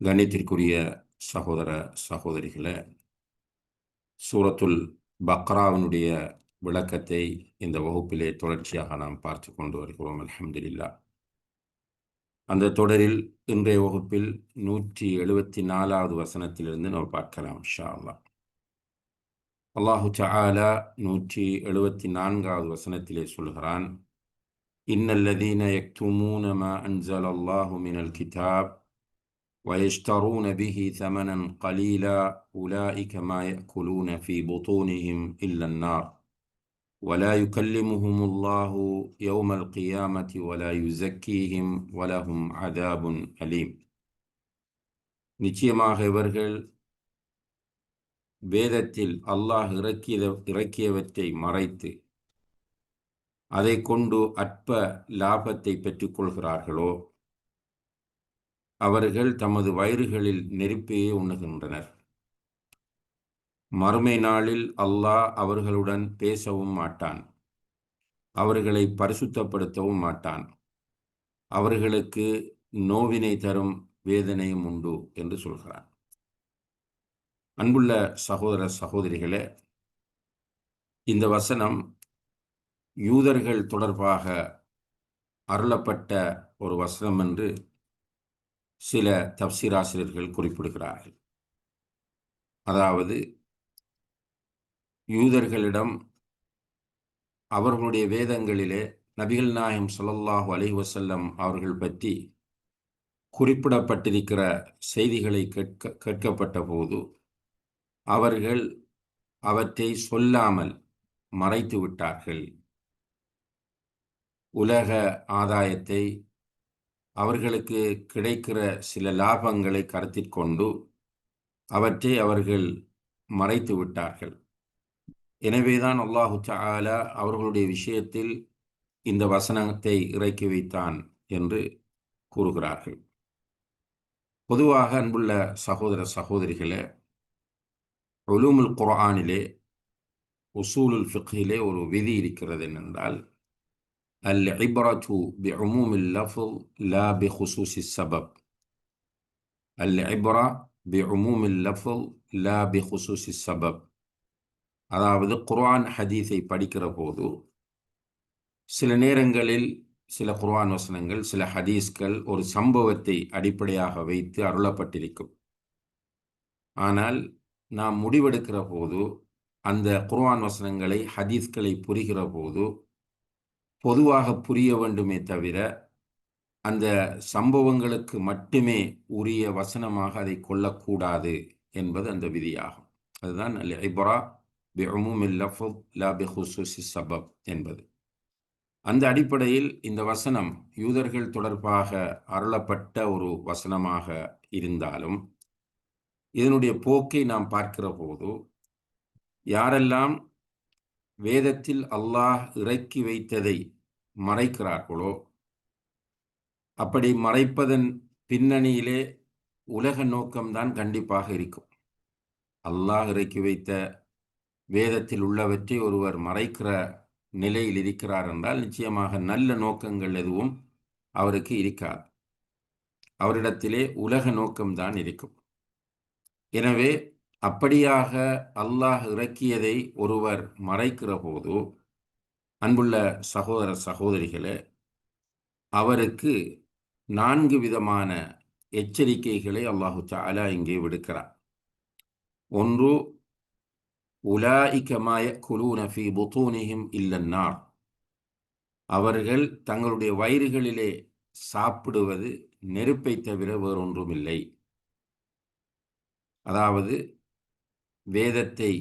கணித்திற்குரிய சகோதர சகோதரிகளை சூரத்துல் பக்ராவினுடைய விளக்கத்தை இந்த வகுப்பிலே தொடர்ச்சியாக நாம் பார்த்து கொண்டு வருகிறோம் அலமதுல்லா அந்த தொடரில் இன்றைய வகுப்பில் நூற்றி எழுபத்தி நாலாவது வசனத்திலிருந்து நாம் பார்க்கலாம் ஷா அல்லா அல்லாஹு சாலா நூற்றி எழுபத்தி நான்காவது வசனத்திலே சொல்கிறான் இன்னல்லதீன யக்துமூன மா அன்சல் அல்லாஹு மினல் கிதாப் ويشترون به ثمنا قليلا أولئك ما يأكلون في بطونهم إلا النار ولا يكلمهم الله يوم القيامة ولا يزكيهم ولهم عذاب أليم நிச்சயமாக இவர்கள் வேதத்தில் அல்லாஹ் இறக்கிய இறக்கியவற்றை மறைத்து அதை கொண்டு அற்ப லாபத்தை பெற்றுக்கொள்கிறார்களோ அவர்கள் தமது வயிறுகளில் நெருப்பையே உண்ணுகின்றனர். மறுமை நாளில் அல்லாஹ் அவர்களுடன் பேசவும் மாட்டான். அவர்களை பரிசுத்தப்படுத்தவும் மாட்டான். அவர்களுக்கு நோவினை தரும் வேதனையும் உண்டு என்று சொல்கிறான். அன்புள்ள சகோதர சகோதரிகளே இந்த வசனம் யூதர்கள் தொடர்பாக அருளப்பட்ட ஒரு வசனம் என்று சில தப்சீராசிரியர்கள் குறிப்பிடுகிறார்கள். அதாவது யூதர்களிடம் அவர்களுடைய வேதங்களிலே நபிகள் நாயம் சொல்லல்லாஹு அலி வசல்லம் அவர்கள் பற்றி குறிப்பிடப்பட்டிருக்கிற செய்திகளை கேட்க கேட்கப்பட்ட போது அவர்கள் அவற்றை சொல்லாமல் மறைத்து விட்டார்கள். உலக ஆதாயத்தை அவர்களுக்கு கிடைக்கிற சில லாபங்களை கருத்தில் கொண்டு அவற்றை அவர்கள் மறைத்து விட்டார்கள். எனவேதான் அல்லாஹு சாலா அவர்களுடைய விஷயத்தில் இந்த வசனத்தை இறக்கி வைத்தான் என்று கூறுகிறார்கள். பொதுவாக அன்புள்ள சகோதர சகோதரிகளே ஒலூமுல் குரானிலே உசூலுல் ஃபிக்கிலே ஒரு விதி இருக்கிறது என்னென்றால் العبرة بعموم اللفظ لا بخصوص السبب العبرة بعموم اللفظ لا بخصوص السبب அதாவது குர்ஆன் ஹதீஸை படிக்கிற போது சில நேரங்களில் சில குர்ஆன் வசனங்கள் சில ஹதீஸ்கள் ஒரு சம்பவத்தை அடிப்படையாக வைத்து அருளப்பட்டிருக்கும் ஆனால் நாம் முடிவெடுக்கிற போது அந்த குர்ஆன் வசனங்களை ஹதீஸ்களை புரிகிற போது பொதுவாக புரிய வேண்டுமே தவிர அந்த சம்பவங்களுக்கு மட்டுமே உரிய வசனமாக அதை கொள்ளக்கூடாது என்பது அந்த விதியாகும். அதுதான் ஐபரா பி லா சபப் என்பது. அந்த அடிப்படையில் இந்த வசனம் யூதர்கள் தொடர்பாக அருளப்பட்ட ஒரு வசனமாக இருந்தாலும் இதனுடைய போக்கை நாம் பார்க்கிற போது யாரெல்லாம் வேதத்தில் அல்லாஹ் இறக்கி வைத்ததை மறைக்கிறார்களோ? அப்படி மறைப்பதன் பின்னணியிலே உலக நோக்கம்தான் கண்டிப்பாக இருக்கும். அல்லாஹ் இறக்கி வைத்த வேதத்தில் உள்ளவற்றை ஒருவர் மறைக்கிற நிலையில் இருக்கிறார் என்றால் நிச்சயமாக நல்ல நோக்கங்கள் எதுவும் அவருக்கு இருக்காது. அவரிடத்திலே உலக நோக்கம்தான் இருக்கும். எனவே அப்படியாக அல்லாஹ் இறக்கியதை ஒருவர் மறைக்கிற போது அன்புள்ள சகோதர சகோதரிகளே அவருக்கு நான்கு விதமான எச்சரிக்கைகளை அல்லாஹு தாலா இங்கே விடுக்கிறார் ஒன்று உலாஇக்கமாய குலூனஃபி புத்தூனிஹிம் இல்லன்னார் அவர்கள் தங்களுடைய வயிறுகளிலே சாப்பிடுவது நெருப்பை தவிர வேறொன்றுமில்லை. அதாவது வேதத்தை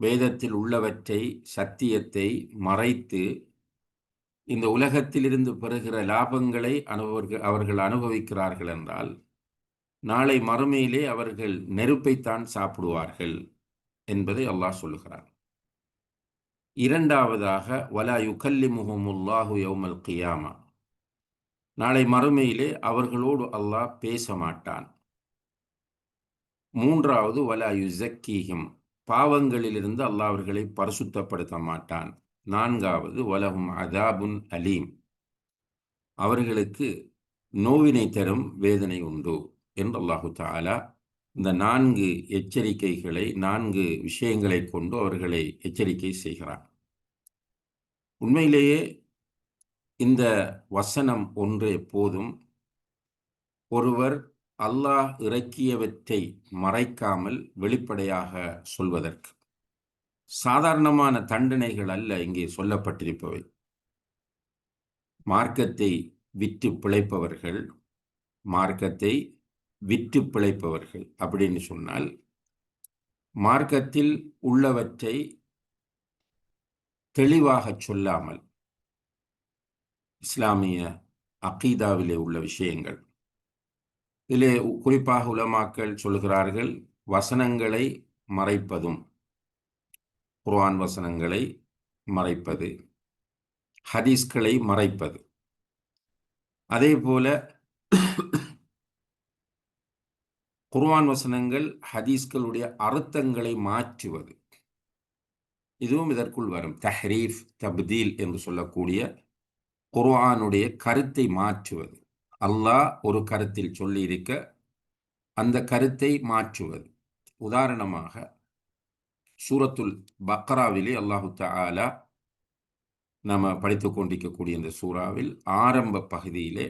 வேதத்தில் உள்ளவற்றை சத்தியத்தை மறைத்து இந்த உலகத்திலிருந்து பெறுகிற லாபங்களை அனுபவர்கள் அவர்கள் அனுபவிக்கிறார்கள் என்றால் நாளை மறுமையிலே அவர்கள் நெருப்பைத்தான் சாப்பிடுவார்கள் என்பதை அல்லாஹ் சொல்லுகிறார் இரண்டாவதாக வலா யுகல்லி முகமுல்லாஹு யௌமல் கியாமா. நாளை மறுமையிலே அவர்களோடு அல்லாஹ் பேச மாட்டான். மூன்றாவது வலா யுசக்கீஹிம் பாவங்களிலிருந்து அல்லாஹ் அவர்களை பரிசுத்தப்படுத்த மாட்டான். நான்காவது வலகும் அதாபுன் அலீம் அவர்களுக்கு நோவினை தரும் வேதனை உண்டு என்று அல்லாஹு தாலா இந்த நான்கு எச்சரிக்கைகளை நான்கு விஷயங்களை கொண்டு அவர்களை எச்சரிக்கை செய்கிறான். உண்மையிலேயே இந்த வசனம் ஒன்று எப்போதும் ஒருவர் அல்லாஹ் இறக்கியவற்றை மறைக்காமல் வெளிப்படையாக சொல்வதற்கு. சாதாரணமான தண்டனைகள் அல்ல இங்கே சொல்லப்பட்டிருப்பவை. மார்க்கத்தை விற்று பிழைப்பவர்கள் மார்க்கத்தை விற்று பிழைப்பவர்கள் அப்படின்னு சொன்னால் மார்க்கத்தில் உள்ளவற்றை தெளிவாக சொல்லாமல் இஸ்லாமிய அகீதாவிலே உள்ள விஷயங்கள் இதிலே குறிப்பாக உலமாக்கள் சொல்கிறார்கள் வசனங்களை மறைப்பதும். குர்ஆன் வசனங்களை மறைப்பது. ஹதீஸ்களை மறைப்பது. அதே போல குர்ஆன் வசனங்கள் ஹதீஸ்களுடைய அர்த்தங்களை மாற்றுவது. இதுவும் இதற்குள் வரும். தஹ்ரீஃப் தப்தீல் என்று சொல்லக்கூடிய குர்ஆனுடைய கருத்தை மாற்றுவது. அல்லாஹ் ஒரு கருத்தில் சொல்லியிருக்க அந்த கருத்தை மாற்றுவது. உதாரணமாக சூரத்துல் பக்ராவிலே அல்லாஹு தாலா நம்ம படித்து கொண்டிருக்கக்கூடிய இந்த சூறாவில் ஆரம்ப பகுதியிலே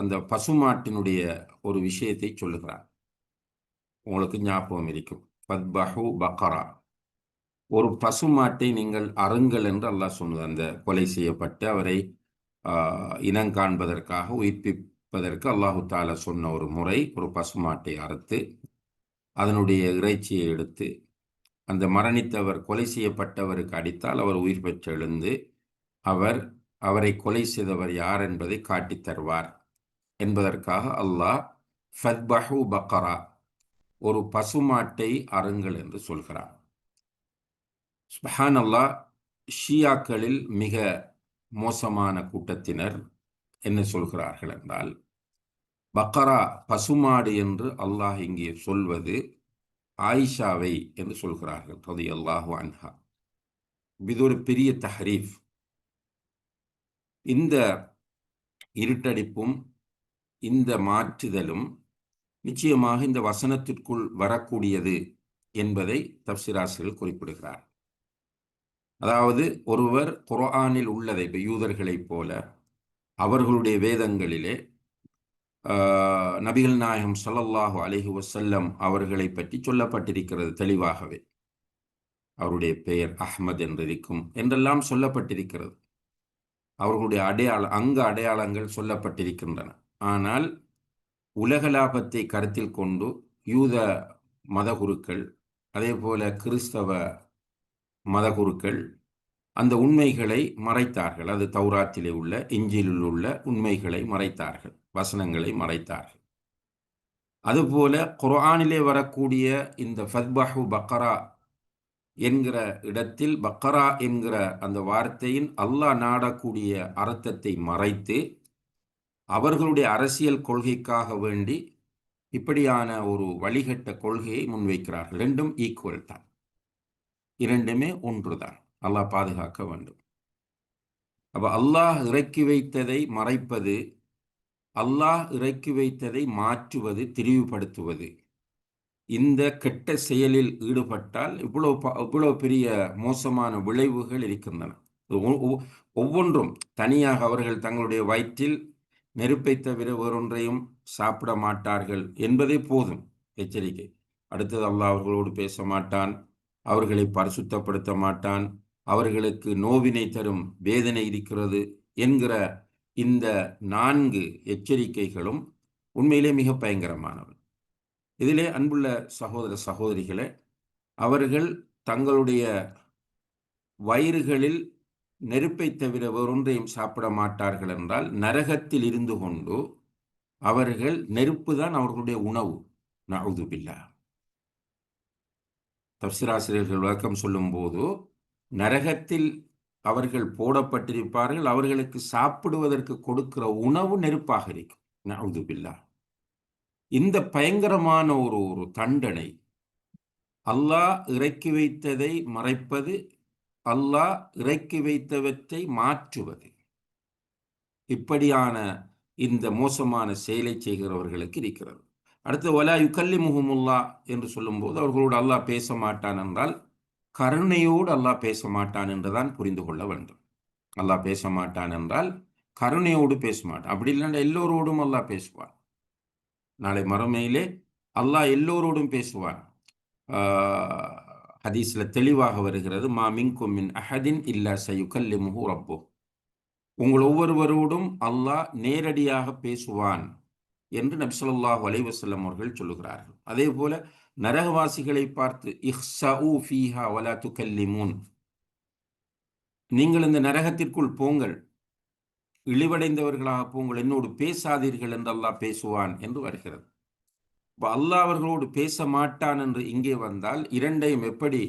அந்த பசுமாட்டினுடைய ஒரு விஷயத்தை சொல்லுகிறார். உங்களுக்கு ஞாபகம் இருக்கும். பத்பஹு பக்கரா ஒரு பசுமாட்டை நீங்கள் அருங்கள் என்று அல்லாஹ் சொன்னது. அந்த கொலை செய்யப்பட்டு அவரை இனங்காண்பதற்காக உயிர்ப்பிப்பதற்கு அல்லாஹு தாலா சொன்ன ஒரு முறை ஒரு பசுமாட்டை அறுத்து அதனுடைய இறைச்சியை எடுத்து அந்த மரணித்தவர் கொலை செய்யப்பட்டவருக்கு அடித்தால் அவர் உயிர் பெற்று எழுந்து அவர் அவரை கொலை செய்தவர் யார் என்பதை காட்டித் தருவார். என்பதற்காக அல்லாஹ் ஃபத்பஹு பக்கரா ஒரு பசுமாட்டை அருங்கள் என்று சொல்கிறார் ஸ்பஹான் அல்லாஹ் ஷியாக்களில் மிக மோசமான கூட்டத்தினர் என்ன சொல்கிறார்கள் என்றால் பக்கரா பசுமாடு என்று அல்லாஹ் இங்கே சொல்வது ஆயிஷாவை என்று சொல்கிறார்கள் ரதி அல்லாஹு அன்ஹா. இது ஒரு பெரிய தஹரீஃப். இந்த இருட்டடிப்பும் இந்த மாற்றுதலும் நிச்சயமாக இந்த வசனத்திற்குள் வரக்கூடியது என்பதை தப்சிராசிகள் குறிப்பிடுகிறார் அதாவது ஒருவர் குரானில் உள்ளதை இப்போ யூதர்களைப் போல அவர்களுடைய வேதங்களிலே நபிகள் நாயகம் சல்லல்லாஹு அலஹி வசல்லம் அவர்களை பற்றி சொல்லப்பட்டிருக்கிறது தெளிவாகவே. அவருடைய பெயர் அஹ்மத் என்றிருக்கும் என்றெல்லாம் சொல்லப்பட்டிருக்கிறது. அவர்களுடைய அடையாள அங்க அடையாளங்கள் சொல்லப்பட்டிருக்கின்றன. ஆனால் உலகலாபத்தை கருத்தில் கொண்டு யூத மதகுருக்கள் அதே போல கிறிஸ்தவ மதகுருக்கள் அந்த உண்மைகளை மறைத்தார்கள். அது தௌராத்திலே உள்ள இஞ்சிலில் உள்ள உண்மைகளை மறைத்தார்கள். வசனங்களை மறைத்தார்கள். அதுபோல குர்ஆனிலே வரக்கூடிய இந்த ஃபத்பஹு பக்கரா என்கிற இடத்தில் பக்கரா என்கிற அந்த வார்த்தையின் அல்லாஹ் நாடக்கூடிய அர்த்தத்தை மறைத்து அவர்களுடைய அரசியல் கொள்கைக்காக வேண்டி இப்படியான ஒரு வழிகட்ட கொள்கையை முன்வைக்கிறார்கள். ரெண்டும் ஈக்குவல் தான். இரண்டுமே ஒன்றுதான். அல்லாஹ் பாதுகாக்க வேண்டும். அப்ப அல்லாஹ் இறக்கி வைத்ததை மறைப்பது அல்லாஹ் இறக்கி வைத்ததை மாற்றுவது திரிவுபடுத்துவது இந்த கெட்ட செயலில் ஈடுபட்டால் இவ்வளோ இவ்வளோ பெரிய மோசமான விளைவுகள் இருக்கின்றன. ஒவ்வொன்றும் தனியாக அவர்கள் தங்களுடைய வயிற்றில் நெருப்பை தவிர வேறொன்றையும் சாப்பிட மாட்டார்கள் என்பதே போதும். எச்சரிக்கை. அடுத்தது அல்லாஹ் அவர்களோடு பேச மாட்டான். அவர்களை பரிசுத்தப்படுத்த மாட்டான். அவர்களுக்கு நோவினை தரும் வேதனை இருக்கிறது என்கிற இந்த நான்கு எச்சரிக்கைகளும் உண்மையிலே மிக பயங்கரமானவை. இதிலே அன்புள்ள சகோதர சகோதரிகளே அவர்கள் தங்களுடைய வயிறுகளில் நெருப்பை தவிர வேறொன்றையும் சாப்பிட மாட்டார்கள் என்றால் நரகத்தில் இருந்து கொண்டு அவர்கள் நெருப்பு தான் அவர்களுடைய உணவு. நவுதுபில்லா தப்சிராசிரியர்கள் விளக்கம் சொல்லும்போது நரகத்தில் அவர்கள் போடப்பட்டிருப்பார்கள் அவர்களுக்கு சாப்பிடுவதற்கு கொடுக்கிற உணவு நெருப்பாக இருக்கும். நவுதுபில்லா இந்த பயங்கரமான ஒரு ஒரு தண்டனை அல்லாஹ் இறக்கி வைத்ததை மறைப்பது அல்லாஹ் இறக்கி வைத்தவற்றை மாற்றுவது. இப்படியான இந்த மோசமான செயலை செய்கிறவர்களுக்கு இருக்கிறது. அடுத்து ஒலா யுக்கல்லி முகமுல்லா என்று சொல்லும்போது அவர்களோடு அல்லாஹ் பேச மாட்டான் என்றால் கருணையோடு அல்லாஹ் பேச மாட்டான் என்றுதான் புரிந்து கொள்ள வேண்டும். அல்லாஹ் பேச மாட்டான் என்றால் கருணையோடு பேச மாட்டான் அப்படி இல்லைன்னா எல்லோரோடும் அல்லாஹ் பேசுவான். நாளை மறுமையிலே அல்லாஹ் எல்லோரோடும் பேசுவான். ஹதீஸ்ல தெளிவாக வருகிறது மா மின்கும் மின் அஹதின் இல்லா சயுக்கல்லி முகூரப்போ ரப்போ உங்கள் ஒவ்வொருவரோடும் அல்லாஹ் நேரடியாக பேசுவான். என்று நபிசல்லாஹ் அலைவசல்லம் அவர்கள் சொல்லுகிறார்கள். அதே போல நரகவாசிகளை பார்த்து இஹ்சூ ஃபீஹா வலா துக்கல்லிமூன் நீங்கள் இந்த நரகத்திற்குள் போங்கள். இழிவடைந்தவர்களாக போங்கள். என்னோடு பேசாதீர்கள் என்று அல்லாஹ் பேசுவான் என்று வருகிறது. இப்போ அல்லாஹ் அவர்களோடு பேச மாட்டான் என்று இங்கே வந்தால் இரண்டையும் எப்படி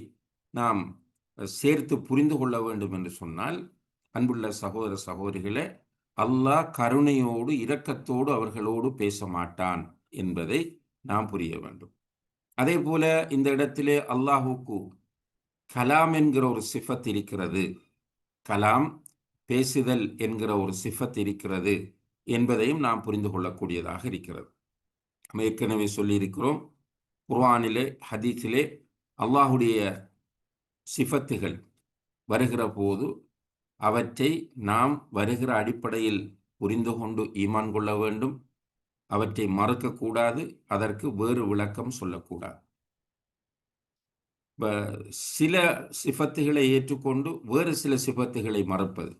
நாம் சேர்த்து புரிந்து கொள்ள வேண்டும் என்று சொன்னால் அன்புள்ள சகோதர சகோதரிகளே அல்லாஹ் கருணையோடு இரக்கத்தோடு அவர்களோடு பேச மாட்டான் என்பதை நாம் புரிய வேண்டும். அதே போல இந்த இடத்திலே அல்லாஹுக்கு கலாம் என்கிற ஒரு சிஃபத் இருக்கிறது. கலாம் பேசுதல் என்கிற ஒரு சிஃபத் இருக்கிறது என்பதையும் நாம் புரிந்து கொள்ளக்கூடியதாக இருக்கிறது. நம்ம ஏற்கனவே சொல்லியிருக்கிறோம் குர்வானிலே ஹதீஸிலே அல்லாஹுடைய சிஃபத்துகள் வருகிற போது அவற்றை நாம் வருகிற அடிப்படையில் புரிந்து கொண்டு ஈமான் கொள்ள வேண்டும். அவற்றை மறுக்கக்கூடாது. அதற்கு வேறு விளக்கம் சொல்லக்கூடாது. சில சிபத்துகளை ஏற்றுக்கொண்டு வேறு சில சிபத்துகளை மறுப்பது.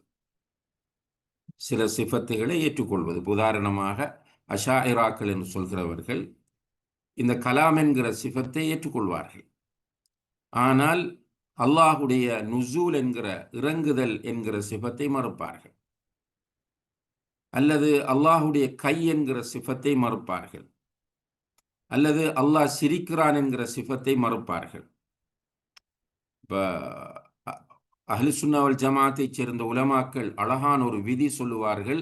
சில சிபத்துகளை ஏற்றுக்கொள்வது. உதாரணமாக அஷாயிராக்கள் என்று சொல்கிறவர்கள் இந்த கலாம் என்கிற சிபத்தை ஏற்றுக்கொள்வார்கள். ஆனால் அல்லாஹுடைய நுசூல் என்கிற இறங்குதல் என்கிற சிபத்தை மறுப்பார்கள். அல்லது அல்லாஹுடைய கை என்கிற சிபத்தை மறுப்பார்கள். அல்லது அல்லாஹ் சிரிக்கிறான் என்கிற சிபத்தை மறுப்பார்கள். இப்போ அஹ்லுசுன்னாவல் ஜமாத்தைச் சேர்ந்த உலமாக்கள் அழகான ஒரு விதி சொல்லுவார்கள்.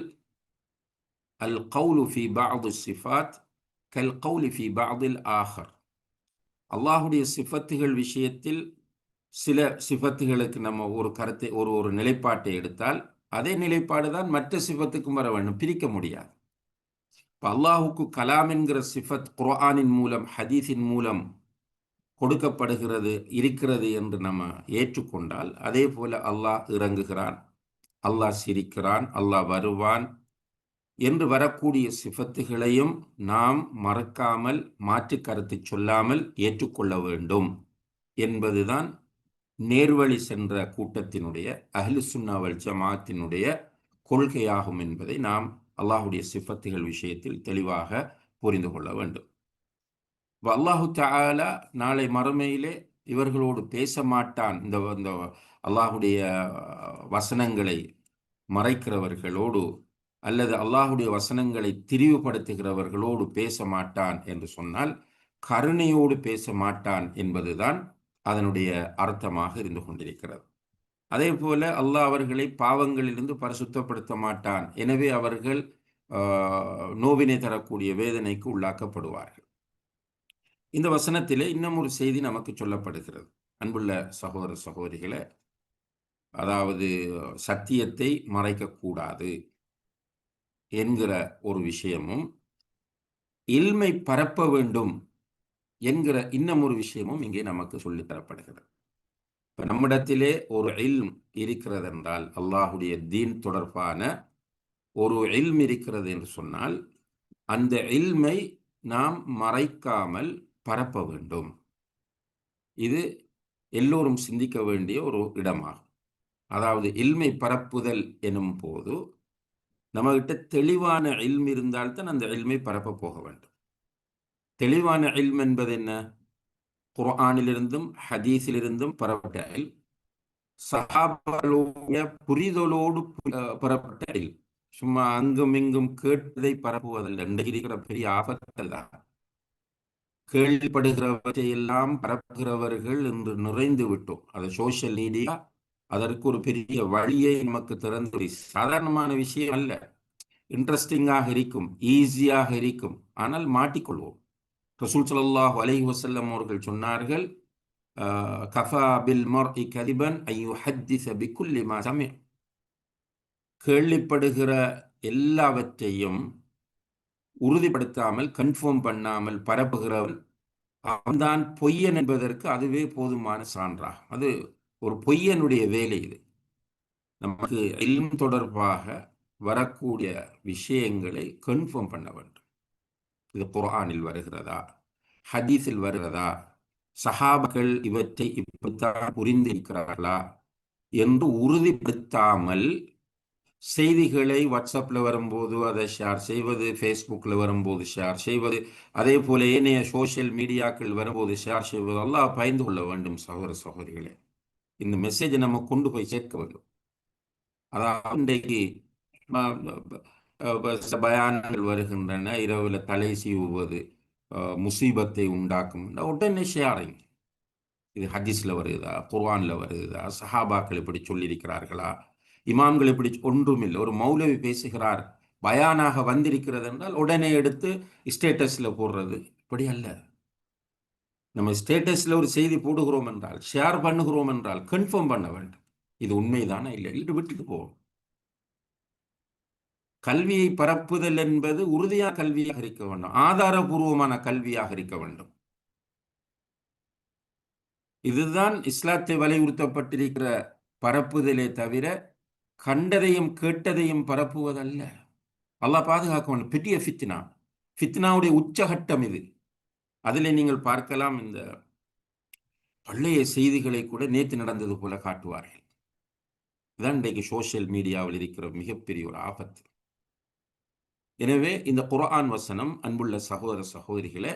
அல் கவுலு ஃபி பாது சிஃபாத் கல் கவுலி ஃபி பாதில் ஆஹர். அல்லாஹுடைய சிஃபத்துகள் விஷயத்தில் சில சிபத்துகளுக்கு நம்ம ஒரு கருத்தை ஒரு ஒரு நிலைப்பாட்டை எடுத்தால் அதே நிலைப்பாடு தான் மற்ற சிபத்துக்கும் வர வேண்டும். பிரிக்க முடியாது. இப்போ அல்லாஹுக்கு கலாம் என்கிற சிஃபத் குர்ஆனின் மூலம் ஹதீஸின் மூலம் கொடுக்கப்படுகிறது இருக்கிறது என்று நம்ம ஏற்றுக்கொண்டால் அதே போல அல்லாஹ் இறங்குகிறான். அல்லாஹ் சிரிக்கிறான் அல்லாஹ் வருவான் என்று வரக்கூடிய சிஃபத்துகளையும் நாம் மறக்காமல் மாற்று கருத்து சொல்லாமல் ஏற்றுக்கொள்ள வேண்டும் என்பதுதான் நேர்வழி சென்ற கூட்டத்தினுடைய அஹ்லு சுன்னாவல் ஜமாத்தினுடைய கொள்கையாகும் என்பதை நாம் அல்லாஹுடைய சிஃபத்துகள் விஷயத்தில் தெளிவாக புரிந்து கொள்ள வேண்டும். அல்லாஹு தாலா நாளை மறுமையிலே இவர்களோடு பேச மாட்டான். இந்த இந்த அல்லாஹுடைய வசனங்களை மறைக்கிறவர்களோடு அல்லது அல்லாஹுடைய வசனங்களை திரிவுபடுத்துகிறவர்களோடு பேச மாட்டான் என்று சொன்னால் கருணையோடு பேச மாட்டான் என்பதுதான் அதனுடைய அர்த்தமாக இருந்து கொண்டிருக்கிறது. அதே போல அல்லாஹ் அவர்களை பாவங்களிலிருந்து பரிசுத்தப்படுத்த மாட்டான். எனவே அவர்கள் நோவினை தரக்கூடிய வேதனைக்கு உள்ளாக்கப்படுவார்கள். இந்த வசனத்திலே இன்னும் ஒரு செய்தி நமக்கு சொல்லப்படுகிறது. அன்புள்ள சகோதர சகோதரிகளை அதாவது சத்தியத்தை மறைக்கக்கூடாது என்கிற ஒரு விஷயமும் இல்மை பரப்ப வேண்டும் என்கிற இன்னும் ஒரு விஷயமும் இங்கே நமக்கு சொல்லித்தரப்படுகிறது இப்போ நம்மிடத்திலே ஒரு இல்ம் இருக்கிறது என்றால் அல்லாஹுடைய தீன் தொடர்பான ஒரு இல்ம் இருக்கிறது என்று சொன்னால் அந்த இல்மை நாம் மறைக்காமல் பரப்ப வேண்டும். இது எல்லோரும் சிந்திக்க வேண்டிய ஒரு இடமாகும். அதாவது இல்மை பரப்புதல் எனும் போது நம்மகிட்ட தெளிவான இல்ம் இருந்தால்தான் அந்த இல்மை பரப்ப போக வேண்டும். தெளிவான இல்ம் என்பது என்ன? குர்ஆனிலிருந்தும் ஹதீஸிலிருந்தும் பெறப்பட்ட இல். சஹாபாலுடைய புரிதலோடு பெறப்பட்ட இல். சும்மா அங்கும் இங்கும் கேட்டதை பரப்புவதில்லை. இன்றைக்கு இருக்கிற பெரிய ஆபத்தல்தான் கேள்விப்படுகிறவற்றை எல்லாம் பரப்புகிறவர்கள் இன்று நிறைந்து விட்டோம். அது சோசியல் மீடியா அதற்கு ஒரு பெரிய வழியை நமக்கு திறந்து சாதாரணமான விஷயம் அல்ல. இன்ட்ரெஸ்டிங்காக இருக்கும் ஈஸியாக இருக்கும். ஆனால் மாட்டிக்கொள்வோம். ரசூல் சல்லாஹ் அலை வசல்லம் அவர்கள் சொன்னார்கள் கஃபா பில் மர் இ கதிபன் ஐயோ ஹத்திச பிக்குல்லி மா கேள்விப்படுகிற எல்லாவற்றையும் உறுதிப்படுத்தாமல் கன்ஃபார்ம் பண்ணாமல் பரப்புகிறவன் அவன்தான் பொய்யன் என்பதற்கு அதுவே போதுமான சான்றா அது ஒரு பொய்யனுடைய வேலை இது. நமக்கு எல்லும் தொடர்பாக வரக்கூடிய விஷயங்களை கன்ஃபார்ம் பண்ண வேண்டும். இது குரானில் வருகிறதா? ஹதீஸில் வருகிறதா? சஹாபர்கள் இவற்றை இப்படித்தான் புரிந்திருக்கிறார்களா? என்று உறுதிப்படுத்தாமல் செய்திகளை வாட்ஸ்அப்பில் வரும்போது அதை ஷேர் செய்வது ஃபேஸ்புக்கில் வரும்போது ஷேர் செய்வது அதே போல ஏனைய சோசியல் மீடியாக்கள் வரும்போது ஷேர் செய்வது எல்லாம் பயந்து கொள்ள வேண்டும் சகோதர சகோதரிகளே. இந்த மெசேஜை நம்ம கொண்டு போய் சேர்க்க வேண்டும். அதாவது இன்றைக்கு பயானங்கள் வருகின்றன. இரவில் தலை சீவுவது முசீபத்தை உண்டாக்கும். உடனே ஷேரிங். இது ஹதீஸில் வருதா? குர்வானில் வருதா? சஹாபாக்கள் இப்படி சொல்லியிருக்கிறார்களா? இமாம்கள் இப்படி ஒன்றும் இல்லை ஒரு மௌலவி பேசுகிறார். பயானாக வந்திருக்கிறது என்றால் உடனே எடுத்து ஸ்டேட்டஸில் போடுறது. இப்படி அல்ல. நம்ம ஸ்டேட்டஸில் ஒரு செய்தி போடுகிறோம் என்றால் ஷேர் பண்ணுகிறோம் என்றால் கன்ஃபார்ம் பண்ண வேண்டும். இது உண்மைதானே இல்லை இல்லை விட்டுட்டு போவோம் கல்வியை பரப்புதல் என்பது உறுதியாக கல்வியாக இருக்க வேண்டும். ஆதாரபூர்வமான கல்வியாக இருக்க வேண்டும். இதுதான் இஸ்லாத்தை வலியுறுத்தப்பட்டிருக்கிற பரப்புதலே தவிர கண்டதையும் கேட்டதையும் பரப்புவதல்ல. அல்லாஹ் பாதுகாக்க வேண்டும். பெரிய ஃபித்னா. ஃபித்னாவுடைய உச்சகட்டம் இது. அதில் நீங்கள் பார்க்கலாம் இந்த பழைய செய்திகளை கூட நேற்று நடந்தது போல காட்டுவார்கள். இதான் இன்றைக்கு சோசியல் மீடியாவில் இருக்கிற மிகப்பெரிய ஒரு ஆபத்து. எனவே இந்த குரான் வசனம் அன்புள்ள சகோதர சகோதரிகளை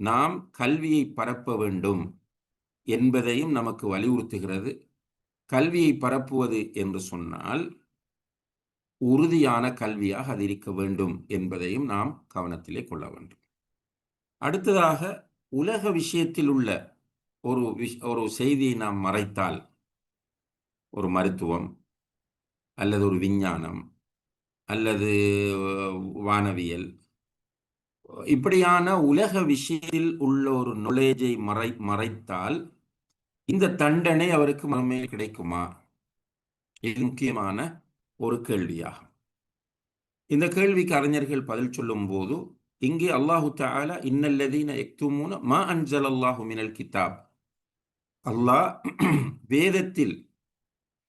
நாம் கல்வியை பரப்ப வேண்டும் என்பதையும் நமக்கு வலியுறுத்துகிறது. கல்வியை பரப்புவது என்று சொன்னால் உறுதியான கல்வியாக அது இருக்க வேண்டும் என்பதையும் நாம் கவனத்திலே கொள்ள வேண்டும். அடுத்ததாக உலக விஷயத்தில் உள்ள ஒரு விஷ் ஒரு செய்தியை நாம் மறைத்தால் ஒரு மருத்துவம் அல்லது ஒரு விஞ்ஞானம் அல்லது வானவியல். இப்படியான உலக விஷயத்தில் உள்ள ஒரு நொலேஜை மறை மறைத்தால் இந்த தண்டனை அவருக்கு மறுமையில் கிடைக்குமா? இது முக்கியமான ஒரு கேள்வியாகும். இந்த கேள்விக்கு அறிஞர்கள் பதில் சொல்லும் போது இங்கே அல்லாஹு தால இன்னல்லதீன எக்துமூன மா அன்சல் அல்லாஹு மினல் கிதாப். அல்லாஹ் வேதத்தில்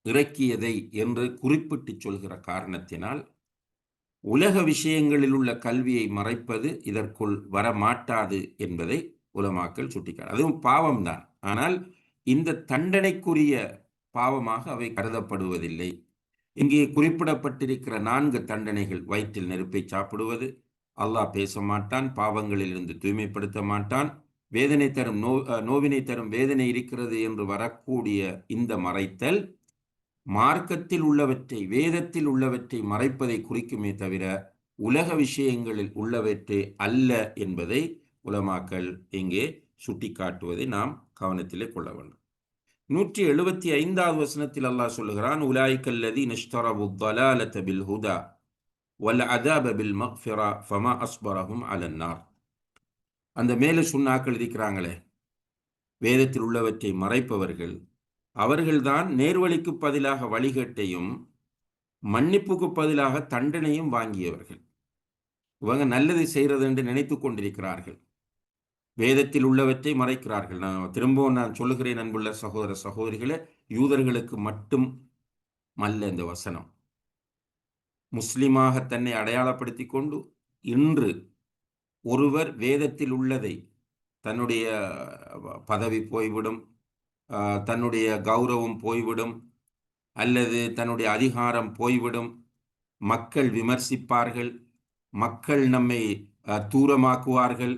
இறக்கியதை என்று குறிப்பிட்டு சொல்கிற காரணத்தினால் உலக விஷயங்களில் உள்ள கல்வியை மறைப்பது இதற்குள் வரமாட்டாது என்பதை உலமாக்கள் சுட்டிக்காது அதுவும் பாவம்தான். ஆனால் இந்த தண்டனைக்குரிய பாவமாக அவை கருதப்படுவதில்லை. இங்கே குறிப்பிடப்பட்டிருக்கிற நான்கு தண்டனைகள் வயிற்றில் நெருப்பை சாப்பிடுவது அல்லாஹ் பேச மாட்டான் பாவங்களில் இருந்து தூய்மைப்படுத்த மாட்டான் வேதனை தரும் நோ நோவினை தரும் வேதனை இருக்கிறது என்று வரக்கூடிய இந்த மறைத்தல் மார்க்கத்தில் உள்ளவற்றை வேதத்தில் உள்ளவற்றை மறைப்பதை குறிக்குமே தவிர உலக விஷயங்களில் உள்ளவற்றை அல்ல என்பதை உலமாக்கள் இங்கே சுட்டிக்காட்டுவதை நாம் கவனத்திலே கொள்ள வேண்டும். நூற்றி எழுபத்தி ஐந்தாவது வசனத்தில் அல்லாஹ் சொல்லுகிறான் உலாய்கல்லதி நஷ்தரபு பில் ஹுதா வல் அதாப பில் மக்ஃபிரா ஃபமா அஸ்பரஹும் அலன்னார் அந்த மேலே சுண்ணாக்கள் இருக்கிறாங்களே வேதத்தில் உள்ளவற்றை மறைப்பவர்கள் அவர்கள்தான் நேர்வழிக்கு பதிலாக வழிகட்டையும் மன்னிப்புக்கு பதிலாக தண்டனையும் வாங்கியவர்கள். இவங்க நல்லது செய்கிறது என்று நினைத்து கொண்டிருக்கிறார்கள். வேதத்தில் உள்ளவற்றை மறைக்கிறார்கள். நான் திரும்பவும் நான் சொல்லுகிறேன் அன்புள்ள சகோதர சகோதரிகளை யூதர்களுக்கு மட்டும் அல்ல இந்த வசனம். முஸ்லிமாக தன்னை அடையாளப்படுத்தி கொண்டு இன்று ஒருவர் வேதத்தில் உள்ளதை தன்னுடைய பதவி போய்விடும். தன்னுடைய கௌரவம் போய்விடும் அல்லது தன்னுடைய அதிகாரம் போய்விடும். மக்கள் விமர்சிப்பார்கள். மக்கள் நம்மை தூரமாக்குவார்கள்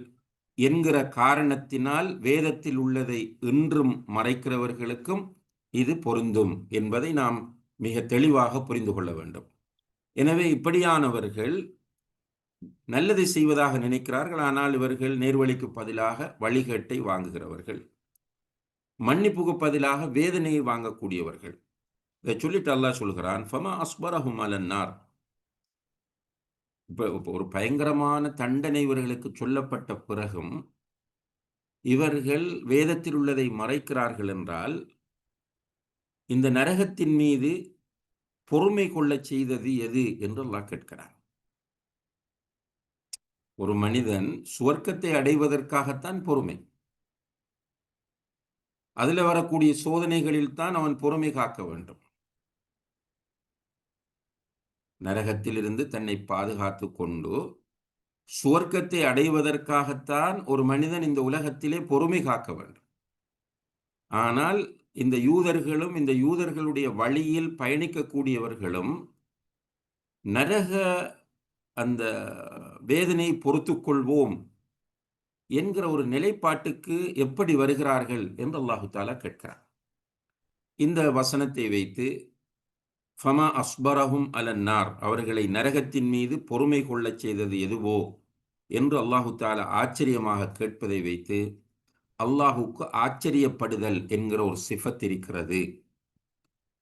என்கிற காரணத்தினால் வேதத்தில் உள்ளதை இன்றும் மறைக்கிறவர்களுக்கும் இது பொருந்தும் என்பதை நாம் மிக தெளிவாக புரிந்து கொள்ள வேண்டும். எனவே இப்படியானவர்கள் நல்லதை செய்வதாக நினைக்கிறார்கள். ஆனால் இவர்கள் நேர்வழிக்கு பதிலாக வழிகேட்டை வாங்குகிறவர்கள். மன்னிப்புக்கு பதிலாக வேதனையை வாங்கக்கூடியவர்கள். இதை சொல்லிட்டு அல்லாஹ் சொல்கிறான் ஃபமா அஸ்பரஹும் அலன்னார். இப்போ ஒரு பயங்கரமான தண்டனை இவர்களுக்கு சொல்லப்பட்ட பிறகும் இவர்கள் வேதத்தில் உள்ளதை மறைக்கிறார்கள் என்றால் இந்த நரகத்தின் மீது பொறுமை கொள்ள செய்தது எது என்று அல்லாஹ் கேட்கிறார் ஒரு மனிதன் சுவர்க்கத்தை அடைவதற்காகத்தான் பொறுமை. அதில் வரக்கூடிய சோதனைகளில் தான் அவன் பொறுமை காக்க வேண்டும். நரகத்திலிருந்து தன்னை பாதுகாத்து கொண்டு சுவர்க்கத்தை அடைவதற்காகத்தான் ஒரு மனிதன் இந்த உலகத்திலே பொறுமை காக்க வேண்டும். ஆனால் இந்த யூதர்களும் இந்த யூதர்களுடைய வழியில் பயணிக்கக்கூடியவர்களும் நரக அந்த வேதனை பொறுத்து கொள்வோம் என்கிற ஒரு நிலைப்பாட்டுக்கு எப்படி வருகிறார்கள் என்று அல்லாஹு தாலா கேட்கிறார் இந்த வசனத்தை வைத்து ஃபமா அஸ்பரஹும் அலன்னார் அவர்களை நரகத்தின் மீது பொறுமை கொள்ளச் செய்தது எதுவோ என்று அல்லாஹு தாலா ஆச்சரியமாக கேட்பதை வைத்து அல்லாஹுக்கு ஆச்சரியப்படுதல் என்கிற ஒரு சிஃபத் இருக்கிறது.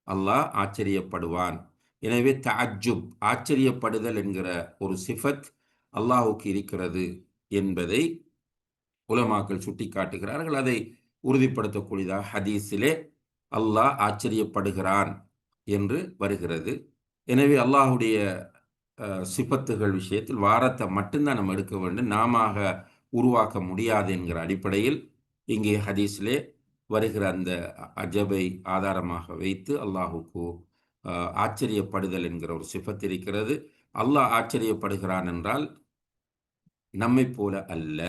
அல்லாஹ் ஆச்சரியப்படுவான். எனவே தாஜுப் ஆச்சரியப்படுதல் என்கிற ஒரு சிஃபத் அல்லாஹுக்கு இருக்கிறது என்பதை உலமாக்கள் சுட்டி காட்டுகிறார்கள் அதை உறுதிப்படுத்தக்கூடியதாக ஹதீஸிலே அல்லாஹ் ஆச்சரியப்படுகிறான் என்று வருகிறது. எனவே அல்லாஹுடைய சிபத்துகள் விஷயத்தில் வாரத்தை மட்டும்தான் நம்ம எடுக்க வேண்டும். நாம உருவாக்க முடியாது என்கிற அடிப்படையில் இங்கே ஹதீஸிலே வருகிற அந்த அஜபை ஆதாரமாக வைத்து அல்லாஹுக்கு ஆச்சரியப்படுதல் என்கிற ஒரு சிபத்து இருக்கிறது. அல்லாஹ் ஆச்சரியப்படுகிறான் என்றால் நம்மை போல அல்ல.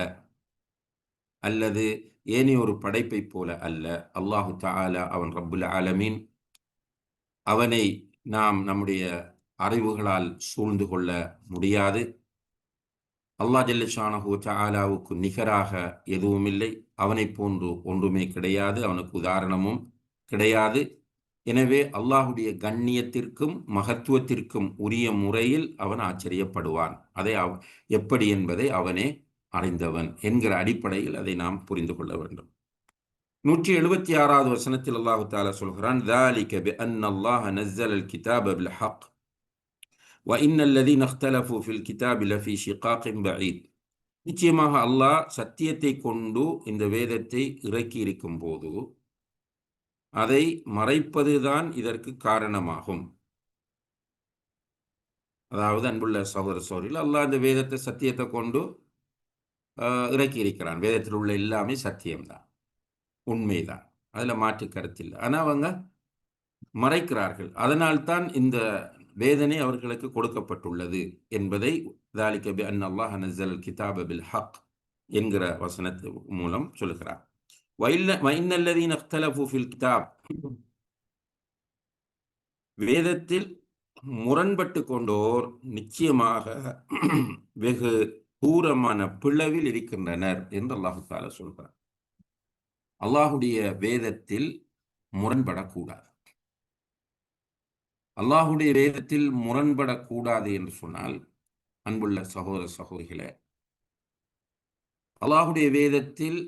அல்லது ஏனைய ஒரு படைப்பை போல அல்ல. அல்லாஹு தாலா அவன் ரப்புல் ஆலமீன். அவனை நாம் நம்முடைய அறிவுகளால் சூழ்ந்து கொள்ள முடியாது. அல்லா ஜல்லிஷானஹூ தாலாவுக்கு நிகராக எதுவும் இல்லை அவனை போன்று ஒன்றுமே கிடையாது. அவனுக்கு உதாரணமும் கிடையாது. எனவே அல்லாஹுடைய கண்ணியத்திற்கும் மகத்துவத்திற்கும் உரிய முறையில் அவன் ஆச்சரியப்படுவான். அதை அவ் எப்படி என்பதை அவனே அறிந்தவன் என்கிற அடிப்படையில் அதை நாம் புரிந்து கொள்ள வேண்டும் நூற்றி எழுபத்தி ஆறாவது வசனத்தில் அல்லாஹு தாலா சொல்கிறான் ذلك بأن الله نزل الكتاب بالحق وإن الذين اختلفوا في الكتاب لفي شقاق بعيد நிச்சயமாக அல்லாஹ் சத்தியத்தை கொண்டு இந்த வேதத்தை இறக்கி இருக்கும் போது அதை மறைப்பதுதான் இதற்கு காரணமாகும் அதாவது அன்புள்ள சகோதர சோரில் அல்லாஹ் இந்த வேதத்தை சத்தியத்தை கொண்டு இறக்கி இருக்கிறான். வேதத்தில் உள்ள எல்லாமே சத்தியம்தான். உண்மைதான். அதில் மாற்று கருத்தில் ஆனால் அவங்க மறைக்கிறார்கள். அதனால்தான் இந்த வேதனை அவர்களுக்கு கொடுக்கப்பட்டுள்ளது என்பதை தாலிகபி அன் அல்லாஹ் நசல் கிதாப பில் ஹக் என்கிற வசனத்து மூலம் சொல்கிறார். கிதாப் வேதத்தில் முரண்பட்டு கொண்டோர் நிச்சயமாக வெகு கூரமான பிளவில் இருக்கின்றனர் என்று அல்லாஹு தாலா சொல்கிறார் அல்லாஹுடைய வேதத்தில் முரண்படக்கூடாது. அல்லாஹுடைய வேதத்தில் முரண்படக்கூடாது என்று சொன்னால் அன்புள்ள சகோதர சகோதரிகளே அல்லாஹுடைய வேதத்தில்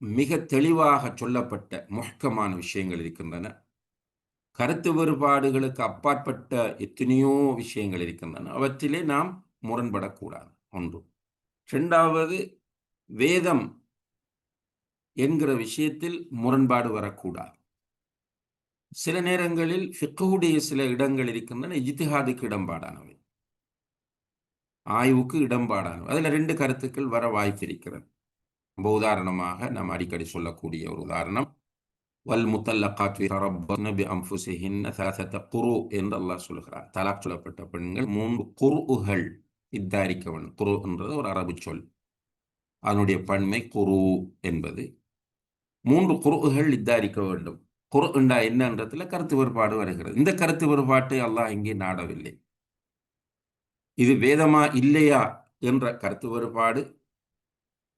மிக தெளிவாக சொல்லப்பட்ட முழக்கமான விஷயங்கள் இருக்கின்றன. கருத்து வேறுபாடுகளுக்கு அப்பாற்பட்ட எத்தனையோ விஷயங்கள் இருக்கின்றன. அவற்றிலே நாம் முரண்படக்கூடாது. ஒன்று. ரெண்டாவது வேதம் என்கிற விஷயத்தில் முரண்பாடு வரக்கூடாது. சில நேரங்களில் ஃபிக்குடைய சில இடங்கள் இருக்கின்றன இஜித்திஹாதுக்கு இடம்பாடானவை. ஆய்வுக்கு இடம்பாடானவை. அதில் ரெண்டு கருத்துக்கள் வர வாய்ப்பு இருக்கிறது. ரொம்ப உதாரணமாக நாம் அடிக்கடி சொல்லக்கூடிய ஒரு உதாரணம் வல் முத்தல்லகாத் பி அம்புசிஹின் குரு என்று அல்லாஹ் சொல்கிறார். தலாக் சொல்லப்பட்ட பெண்கள் மூன்று குருகள் இத்தாரிக்க வேண்டும் குரு என்றது ஒரு அரபு சொல். அதனுடைய பன்மை குரு என்பது. மூன்று குருகள் இத்தாரிக்க வேண்டும். குரு என்றா என்னன்றதுல கருத்து வேறுபாடு வருகிறது. இந்த கருத்து வேறுபாட்டை அல்லாஹ் இங்கே நாடவில்லை. இது வேதமா இல்லையா என்ற கருத்து வேறுபாடு.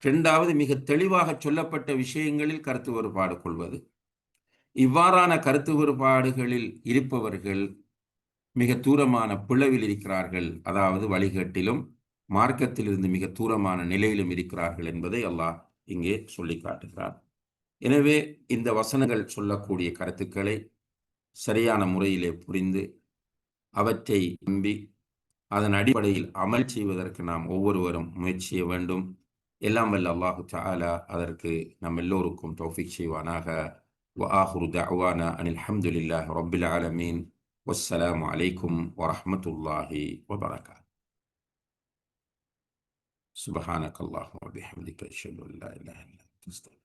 இரண்டாவது மிக தெளிவாக சொல்லப்பட்ட விஷயங்களில் கருத்து வேறுபாடு கொள்வது. இவ்வாறான கருத்து வேறுபாடுகளில் இருப்பவர்கள் மிக தூரமான பிளவில் இருக்கிறார்கள் அதாவது வழிகேட்டிலும் மார்க்கத்திலிருந்து மிக தூரமான நிலையிலும் இருக்கிறார்கள் என்பதை அல்லாஹ் இங்கே சொல்லி காட்டுகிறார் எனவே இந்த வசனங்கள் சொல்லக்கூடிய கருத்துக்களை சரியான முறையிலே புரிந்து அவற்றை நம்பி அதன் அடிப்படையில் அமல் செய்வதற்கு நாம் ஒவ்வொருவரும் முயற்சி செய்ய வேண்டும் எல்லாம் வல்ல அல்லாஹு தாலா அதற்கு நம் எல்லோருக்கும் தௌஃபிக் செய்வானாக وآخر دعوانا أن الحمد لله رب العالمين والسلام عليكم ورحمة الله وبركاته. سبحانك اللهم وبحمدك أشهد أن لا إله إلا أنت أستغفرك